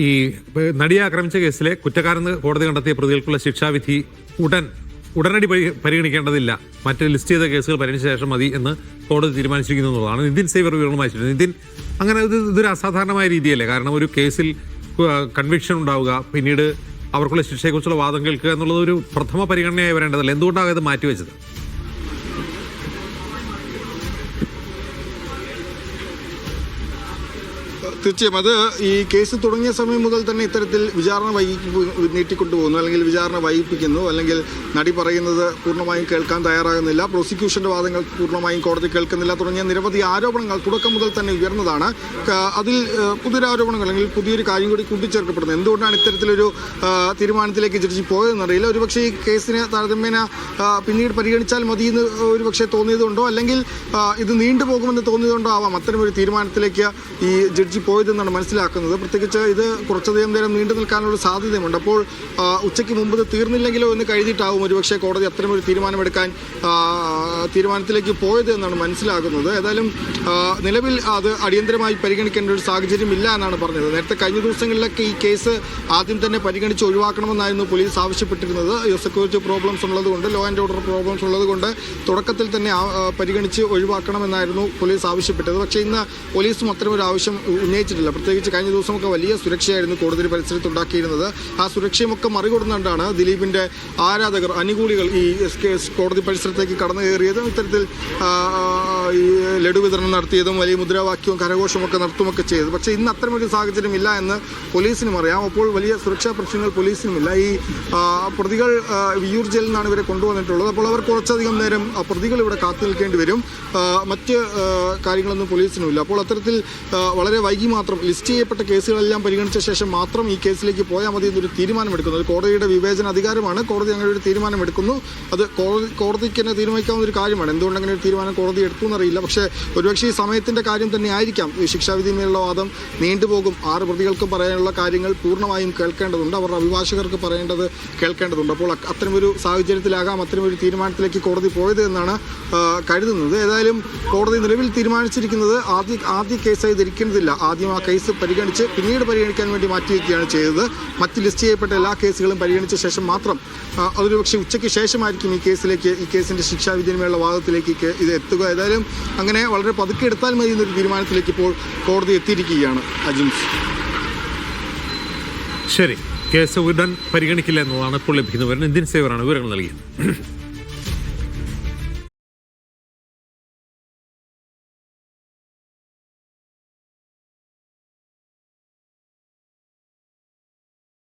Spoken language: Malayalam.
ഈ നടിയെ ആക്രമിച്ച കേസിലെ കുറ്റക്കാരെന്ന് കോടതി കണ്ടെത്തിയ പ്രതികൾക്കുള്ള ശിക്ഷാവിധി ഉടൻ ഉടനടി പരി- പരിഗണിക്കേണ്ടതില്ല. മറ്റ് ലിസ്റ്റ് ചെയ്ത കേസുകൾ പരിഗണിച്ച ശേഷം മതി എന്ന് കോടതി തീരുമാനിച്ചിരിക്കുന്നു എന്നുള്ളതാണ്. നിതിൻ സേവർ വിവരങ്ങളുമായി നിതിൻ അങ്ങനെ ഇത് ഇതൊരു അസാധാരണമായ രീതിയല്ലേ? കാരണം ഒരു കേസിൽ കൺവിക്ഷൻ ഉണ്ടാവുക പിന്നീട് അവർക്കുള്ള ശിക്ഷയെക്കുറിച്ചുള്ള വാദം കേൾക്കുക എന്നുള്ളത് ഒരു പ്രഥമ പരിഗണനയായി വരേണ്ടതല്ല. എന്തുകൊണ്ടാണ് ഇത് മാറ്റിവെച്ചത്? തീർച്ചയായും അത് ഈ കേസ് തുടങ്ങിയ സമയം മുതൽ തന്നെ ഇത്തരത്തിൽ വിചാരണ വൈകി നീട്ടിക്കൊണ്ടുപോകുന്നു. അല്ലെങ്കിൽ വിചാരണ വൈകിപ്പിക്കുന്നു. അല്ലെങ്കിൽ നടി പറയുന്നത് പൂർണമായും കേൾക്കാൻ തയ്യാറാകുന്നില്ല. പ്രോസിക്യൂഷന്റെ വാദങ്ങൾ പൂർണമായും കോടതി കേൾക്കുന്നില്ല തുടങ്ങിയ നിരവധി ആരോപണങ്ങൾ തുടക്കം മുതൽ തന്നെ ഉയർന്നതാണ്. അതിൽ പുതിയൊരു ആരോപണങ്ങൾ അല്ലെങ്കിൽ പുതിയൊരു കാര്യം കൂടി കൂട്ടിച്ചേർക്കപ്പെടുന്നത് എന്തുകൊണ്ടാണ് ഇത്തരത്തിലൊരു തീരുമാനത്തിലേക്ക് ജഡ്ജി പോയതെന്നറിയില്ല ഒരുപക്ഷെ ഈ കേസിന് താരതമ്യേന പിന്നീട് പരിഗണിച്ചാൽ മതി എന്ന് ഒരുപക്ഷെ തോന്നിയതുകൊണ്ടോ അല്ലെങ്കിൽ ഇത് നീണ്ടുപോകുമെന്ന് തോന്നിയതുകൊണ്ടോ ആവാം? അത്തരമൊരു തീരുമാനത്തിലേക്ക് ഈ ജഡ്ജി പോയതെന്നാണ് മനസ്സിലാക്കുന്നത്. പ്രത്യേകിച്ച് ഇത് കുറച്ചധികം നേരം നീണ്ടു നിൽക്കാനുള്ള സാധ്യതയുണ്ട് അപ്പോൾ ഉച്ചയ്ക്ക് മുമ്പ് ഇത് തീർന്നില്ലെങ്കിലോ എന്ന് കരുതിയിട്ടാവും ഒരുപക്ഷെ കോടതി അത്തരമൊരു തീരുമാനമെടുക്കാൻ തീരുമാനത്തിലേക്ക് പോയത് എന്നാണ് മനസ്സിലാക്കുന്നത് ഏതായാലും നിലവിൽ അത് അടിയന്തരമായി പരിഗണിക്കേണ്ട ഒരു സാഹചര്യം ഇല്ല എന്നാണ് പറഞ്ഞത്. നേരത്തെ കഴിഞ്ഞ ദിവസങ്ങളിലൊക്കെ ഈ കേസ് ആദ്യം തന്നെ പരിഗണിച്ച് ഒഴിവാക്കണമെന്നായിരുന്നു പോലീസ് ആവശ്യപ്പെട്ടിരുന്നത്. സെക്യൂരിറ്റി പ്രോബ്ലംസ് ഉള്ളതുകൊണ്ട് ലോ ആൻഡ് ഓർഡർ പ്രോബ്ലംസ് ഉള്ളതുകൊണ്ട് തുടക്കത്തിൽ തന്നെ പരിഗണിച്ച് ഒഴിവാക്കണമെന്നായിരുന്നു പോലീസ് ആവശ്യപ്പെട്ടത്. പക്ഷേ ഇന്ന് പോലീസും അത്തരമൊരു ആവശ്യം ഉന്നയിച്ചിട്ടില്ല. പ്രത്യേകിച്ച് കഴിഞ്ഞ ദിവസമൊക്കെ വലിയ സുരക്ഷയായിരുന്നു കോടതി പരിസരത്ത് ഉണ്ടാക്കിയിരുന്നത് ആ സുരക്ഷയുമൊക്കെ മറികടന്നുകൊണ്ടാണ് ദിലീപിന്റെ ആരാധകർ അനുകൂലികൾ ഈ കോടതി പരിസരത്തേക്ക് കടന്നു കയറിയതും ഇത്തരത്തിൽ ലഡു വിതരണം നടത്തിയതും വലിയ മുദ്രാവാക്യവും കരഘോഷമൊക്കെ നടത്തുമൊക്കെ ചെയ്തത്. പക്ഷേ ഇന്ന് അത്തരമൊരു സാഹചര്യം ഇല്ല എന്ന് പോലീസിനും അറിയാം. അപ്പോൾ വലിയ സുരക്ഷാ പ്രശ്നങ്ങൾ പോലീസിനുമില്ല. ഈ പ്രതികൾ വിയൂർ ജയിലിൽ നിന്നാണ് ഇവരെ കൊണ്ടുവന്നിട്ടുള്ളത്. അപ്പോൾ അവർ കുറച്ചധികം നേരം പ്രതികൾ ഇവിടെ കാത്തു നിൽക്കേണ്ടി വരും. മറ്റ് കാര്യങ്ങളൊന്നും പോലീസിനുമില്ല. അപ്പോൾ അത്തരത്തിൽ വളരെ വൈകി മാത്രം ലിസ്റ്റ് ചെയ്യപ്പെട്ട കേസുകളെല്ലാം പരിഗണിച്ച ശേഷം മാത്രം ഈ കേസിലേക്ക് പോയാൽ മതി എന്നൊരു തീരുമാനമെടുക്കുന്നത് കോടതിയുടെ വിവേചന അധികാരമാണ്. കോടതി അങ്ങനെ ഒരു തീരുമാനമെടുക്കുന്നു. അത് കോടതി കോടതിക്ക് തന്നെ തീരുമാനിക്കാവുന്ന ഒരു കാര്യമാണ്. എന്തുകൊണ്ട് അങ്ങനെ ഒരു തീരുമാനം കോടതി എടുത്തു എന്നറിയില്ല. പക്ഷേ ഒരുപക്ഷെ ഈ സമയത്തിന്റെ കാര്യം തന്നെ ആയിരിക്കാം. ഈ ശിക്ഷാവിധിമേലുള്ള വാദം നീണ്ടുപോകും ആറ് പ്രതികൾക്കും പറയാനുള്ള കാര്യങ്ങൾ പൂർണമായും കേൾക്കേണ്ടതുണ്ട്. അവരുടെ അഭിഭാഷകർക്ക് പറയേണ്ടത് കേൾക്കേണ്ടതുണ്ട്. അപ്പോൾ അത്തരമൊരു സാഹചര്യത്തിലാകാം. അത്തരമൊരു തീരുമാനത്തിലേക്ക് കോടതി പോയത് എന്നാണ് കരുതുന്നത്. ഏതായാലും കോടതി നിലവിൽ തീരുമാനിച്ചിരിക്കുന്നത് ആദ്യ ആദ്യ കേസായി ധരിക്കേണ്ടതില്ല ആദ്യം ആ കേസ് പരിഗണിച്ച് പിന്നീട് പരിഗണിക്കാൻ വേണ്ടി മാറ്റിവെക്കുകയാണ് ചെയ്തത്. മറ്റ് ലിസ്റ്റ് ചെയ്യപ്പെട്ട എല്ലാ കേസുകളും പരിഗണിച്ച ശേഷം മാത്രം അതൊരു പക്ഷേ ഉച്ചയ്ക്ക് ശേഷമായിരിക്കും ഈ കേസിലേക്ക് ഈ കേസിന്റെ ശിക്ഷാവിധിന്മേലുള്ള വാദത്തിലേക്ക് ഇത് എത്തുക. ഏതായാലും അങ്ങനെ വളരെ പതുക്കെ എടുത്താൽ മതി എന്നൊരു തീരുമാനത്തിലേക്ക് ഇപ്പോൾ കോടതി എത്തിയിരിക്കുകയാണ് അജിംസ്. ശരി. കേസ് ഉടൻ പരിഗണിക്കില്ല എന്നതാണ് ഇപ്പോൾ ലഭിക്കുന്ന വിവരം. ഇന്ത്യൻ സേവറാണ് വിവരങ്ങൾ നൽകിയത്.